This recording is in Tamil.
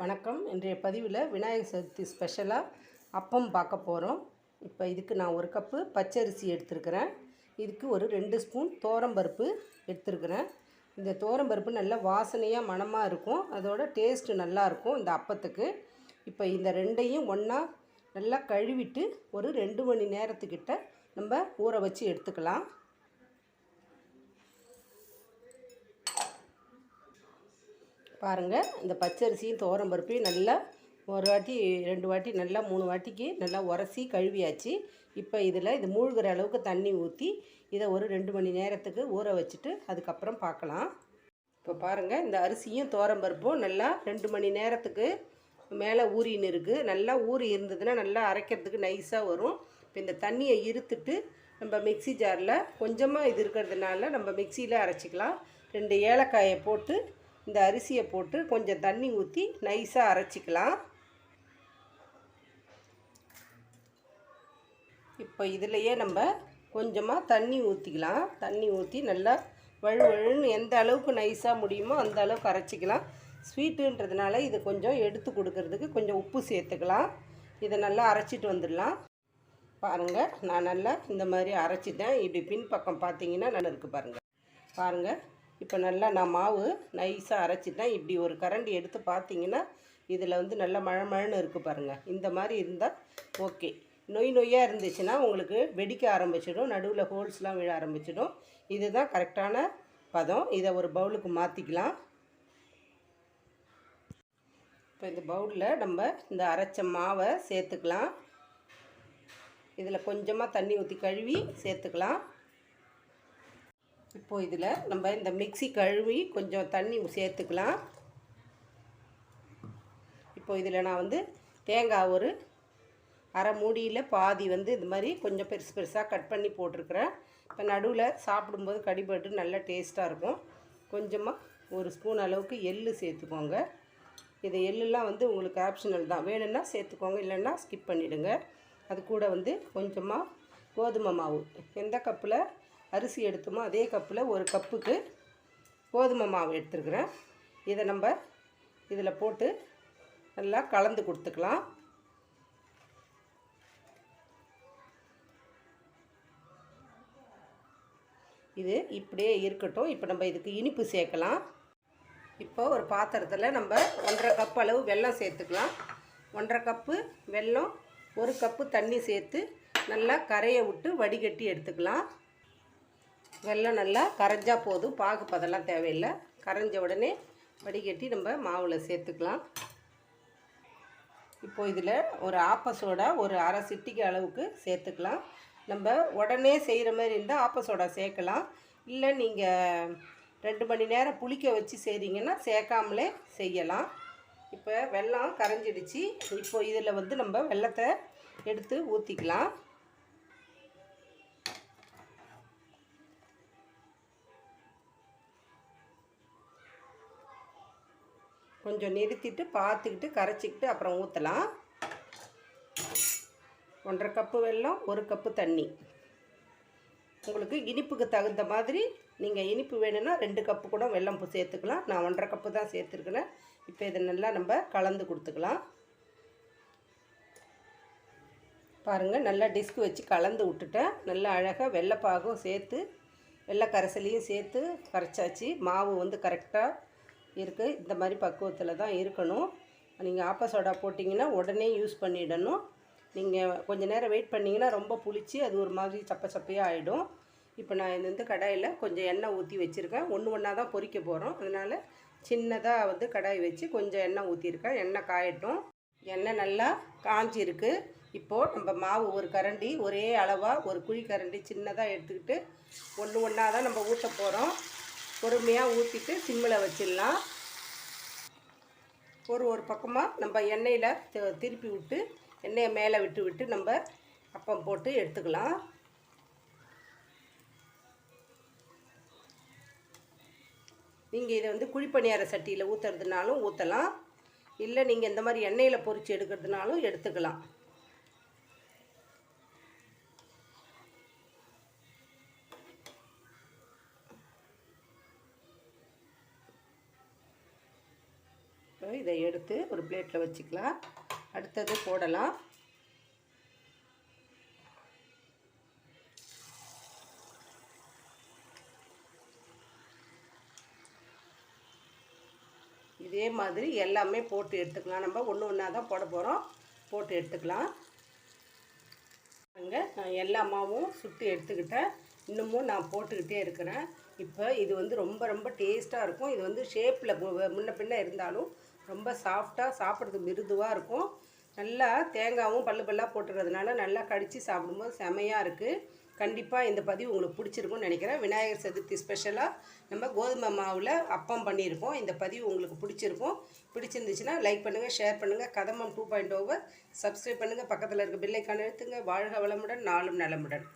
வணக்கம். இன்றைய பதிவில் விநாயகர் சதுர்த்தி ஸ்பெஷலாக அப்பம் பார்க்க போகிறோம் இப்போ இதுக்கு நான் ஒரு கப்பு பச்சரிசி எடுத்துருக்கிறேன். இதுக்கு ஒரு ரெண்டு ஸ்பூன் பருப்பு எடுத்துருக்கிறேன். இந்த பருப்பு நல்ல வாசனையாக மணமாக இருக்கும். அதோட டேஸ்ட்டு நல்லா இருக்கும் இந்த அப்பத்துக்கு. இப்போ இந்த ரெண்டையும் ஒன்றா நல்லா கழுவிட்டு ஒரு ரெண்டு மணி நேரத்துக்கிட்ட நம்ம ஊற வச்சு எடுத்துக்கலாம். பாருங்கள் இந்த பச்சரிசியும் துவரம் பருப்பையும் நல்லா ஒரு வாட்டி ரெண்டு வாட்டி நல்லா மூணு வாட்டிக்கு நல்லா உரசி கழுவியாச்சு. இப்போ இதில் இது மூழ்கிற அளவுக்கு தண்ணி ஊற்றி இதை ஒரு ரெண்டு மணி நேரத்துக்கு ஊற வச்சுட்டு அதுக்கப்புறம் பார்க்கலாம் இப்போ பாருங்கள் இந்த அரிசியும் துவரம் பருப்பும் நல்லா ரெண்டு மணி நேரத்துக்கு மேலே ஊறின்னு இருக்குது நல்லா ஊறி இருந்ததுன்னா நல்லா அரைக்கிறதுக்கு நைஸாக வரும். இப்போ இந்த தண்ணியை இருத்துட்டு நம்ம மிக்ஸி ஜாரில் கொஞ்சமாக இது இருக்கிறதுனால நம்ம மிக்சியில் அரைச்சிக்கலாம். ரெண்டு ஏலக்காயை போட்டு இந்த அரிசியை போட்டு கொஞ்சம் தண்ணி ஊற்றி நைஸாக அரைச்சிக்கலாம். இப்போ இதிலையே நம்ம கொஞ்சமாக தண்ணி ஊற்றிக்கலாம் தண்ணி ஊற்றி நல்லா வழு வழுன்னு எந்த அளவுக்கு நைஸாக முடியுமோ அந்த அளவுக்கு அரைச்சிக்கலாம். ஸ்வீட்டுன்றதுனால இது கொஞ்சம் எடுத்து கொடுக்கறதுக்கு கொஞ்சம் உப்பு சேர்த்துக்கலாம். இதை நல்லா அரைச்சிட்டு வந்துடலாம். பாருங்கள் நான் நல்லா இந்த மாதிரி அரைச்சிட்டேன். இப்படி பின்பக்கம் பார்த்தீங்கன்னா நல்லா இருக்குது பாருங்கள் பாருங்கள் இப்போ நல்லா நான் மாவு நைஸாக அரைச்சிட்டேன். இப்படி ஒரு கரண்டி எடுத்து பார்த்தீங்கன்னா இதில் வந்து நல்லா மழை மழைன்னு இருக்குது பாருங்கள் இந்த மாதிரி இருந்தால் ஓகே. நொய் நொய்யாக இருந்துச்சுன்னா உங்களுக்கு வெடிக்க ஆரம்பிச்சிடும். நடுவில் ஹோல்ஸ்லாம் விழ ஆரம்பிச்சிடும். இதுதான் கரெக்டான பதம். இதை ஒரு பவுலுக்கு மாற்றிக்கலாம் இப்போ இந்த பவுலில் நம்ம இந்த அரைச்ச மாவை சேர்த்துக்கலாம். இதில் கொஞ்சமாக தண்ணி ஊற்றி கழுவி சேர்த்துக்கலாம். இப்போது இதில் நம்ம இந்த மிக்ஸி கழுவி கொஞ்சம் தண்ணி சேர்த்துக்கலாம். இப்போ இதில் நான் வந்து தேங்காய் ஒரு அரை மூடியில் பாதி வந்து இது மாதிரி கொஞ்சம் பெருசு பெருசாக கட் பண்ணி போட்டிருக்கிறேன். இப்போ நடுவில் சாப்பிடும்போது கடிபட்டு நல்லா டேஸ்ட்டாக இருக்கும். கொஞ்சமாக ஒரு ஸ்பூன் அளவுக்கு எள்ளு சேர்த்துக்கோங்க. இது எள்ளுலாம் வந்து உங்களுக்கு ஆப்ஷனல் தான். வேணும்னா சேர்த்துக்கோங்க இல்லைன்னா ஸ்கிப் பண்ணிவிடுங்க அது கூட வந்து கொஞ்சமாக கோதுமை மாவு. எந்த கப்பில் அரிசி எடுத்தோமோ அதே கப்பில் ஒரு கப்புக்கு கோதுமை மாவு எடுத்துருக்குறேன். இதை நம்ம இதில் போட்டு நல்லா கலந்து கொடுத்துக்கலாம். இது இப்படியே இருக்கட்டும். இப்போ நம்ம இதுக்கு இனிப்பு சேர்க்கலாம். இப்போ ஒரு பாத்திரத்தில் நம்ம ஒன்றரை கப் அளவு வெல்லம் சேர்த்துக்கலாம். ஒன்றரை கப்பு வெல்லம் ஒரு கப்பு தண்ணி சேர்த்து நல்லா கரையை விட்டு வடிகட்டி எடுத்துக்கலாம். வெள்ளம் நல்லா கரைஞ்சால் போதும். பாகு பதெல்லாம் தேவையில்லை. கரைஞ்ச உடனே வடிகட்டி நம்ம மாவில் சேர்த்துக்கலாம். இப்போது இதில் ஒரு ஆப்பசோடா ஒரு அரை சிட்டிக்கு அளவுக்கு சேர்த்துக்கலாம். நம்ம உடனே செய்கிற மாதிரி இருந்தால் ஆப்பசோடா சேர்க்கலாம். இல்லை நீங்கள் ரெண்டு மணி நேரம் புளிக்க வச்சு செய்கிறீங்கன்னா சேர்க்காமலே செய்யலாம். இப்போ வெல்லம் கரைஞ்சிடுச்சு. இப்போ இதில் வந்து நம்ம வெள்ளத்தை எடுத்து ஊற்றிக்கலாம் கொஞ்சம் நிறுத்திட்டு பார்த்துக்கிட்டு கரைச்சிக்கிட்டு அப்புறம் ஊற்றலாம் ஒன்றரை கப்பு வெல்லம் ஒரு கப்பு தண்ணி. உங்களுக்கு இனிப்புக்கு தகுந்த மாதிரி நீங்கள் இனிப்பு வேணும்னா ரெண்டு கப்பு கூட வெல்லம் சேர்த்துக்கலாம். நான் ஒன்றரை கப்பு தான் சேர்த்துருக்குறேன். இப்போ இதை நல்லா நம்ம கலந்து கொடுத்துக்கலாம். பாருங்கள் நல்லா டிஸ்க் வச்சு கலந்து விட்டுட்டேன். நல்லா அழகாக வெள்ளைப்பாகும் சேர்த்து வெள்ளை கரைசலையும் சேர்த்து கரைச்சாச்சு. மாவு வந்து கரெக்டாக இருக்குது இந்த மாதிரி பக்குவத்தில் தான் இருக்கணும். நீங்கள் ஆப்ப சோடா போட்டிங்கன்னா உடனே யூஸ் பண்ணிடணும். நீங்கள் கொஞ்சம் நேரம் வெயிட் பண்ணிங்கன்னா ரொம்ப புளிச்சு அது ஒரு மாதிரி சப்ப சப்பையாக ஆகிடும் இப்போ நான் இது வந்து கடாயில் கொஞ்சம் எண்ணெய் ஊற்றி வச்சுருக்கேன். ஒன்று ஒன்றா தான் பொறிக்க போகிறோம் அதனால் சின்னதாக வந்து கடாய் வச்சு கொஞ்சம் எண்ணெய் ஊற்றிருக்கேன் எண்ணெய் காயட்டும். எண்ணெய் நல்லா காஞ்சிருக்கு. இப்போது நம்ம மாவு ஒரு கரண்டி ஒரே அளவாக ஒரு குழி கரண்டி சின்னதாக எடுத்துக்கிட்டு ஒன்று ஒன்றா தான் நம்ம ஊற்ற போகிறோம் பொறுமையாக ஊற்றிட்டு சிம்மில் வச்சிடலாம். ஒரு ஒரு பக்கமாக நம்ம எண்ணெயில் திருப்பி விட்டு எண்ணெயை மேலே விட்டு விட்டு நம்ம அப்பம் போட்டு எடுத்துக்கலாம். நீங்கள் இதை வந்து குழிப்பணியார சட்டியில் ஊற்றுறதுனாலும் ஊற்றலாம் இல்லை நீங்கள் இந்த மாதிரி எண்ணெயில் பொரித்து எடுக்கிறதுனாலும் எடுத்துக்கலாம். இப்போ இதை எடுத்து ஒரு பிளேட்டில் வச்சுக்கலாம். அடுத்தது போடலாம். இதே மாதிரி எல்லாமே போட்டு எடுத்துக்கலாம். நம்ம ஒன்று ஒன்றா தான் போட போகிறோம் போட்டு எடுத்துக்கலாம். அங்கே நான் எல்லா மாவும் சுட்டு எடுத்துக்கிட்டேன். இன்னமும் நான் போட்டுக்கிட்டே இருக்கிறேன். இப்போ இது வந்து ரொம்ப ரொம்ப டேஸ்ட்டாக இருக்கும். இது வந்து ஷேப்பில் முன்ன பின்ன இருந்தாலும் ரொம்ப சாஃப்டாக சாப்பிட்றதுக்கு மிருதுவாக இருக்கும். நல்லா தேங்காவும் பல்லு பல்லாக போட்டுறதுனால நல்லா கடித்து சாப்பிடும்போது செமையாக இருக்குது கண்டிப்பாக இந்த பதிவு உங்களுக்கு பிடிச்சிருக்கும்னு நினைக்கிறேன். விநாயகர் சதுர்த்தி ஸ்பெஷலாக நம்ம கோதுமை மாவில் அப்பம் பண்ணியிருக்கோம் இந்த பதிவு உங்களுக்கு பிடிச்சிருக்கும். பிடிச்சிருந்துச்சுன்னா லைக் பண்ணுங்கள் ஷேர் பண்ணுங்கள் கதமம் டூ பாயிண்ட் ஓவர் சப்ஸ்கிரைப் பண்ணுங்கள் பக்கத்தில் இருக்க பில்லைக்கான எழுத்துங்க வாழ்க வளமுடன் நாளும் நலமுடன்.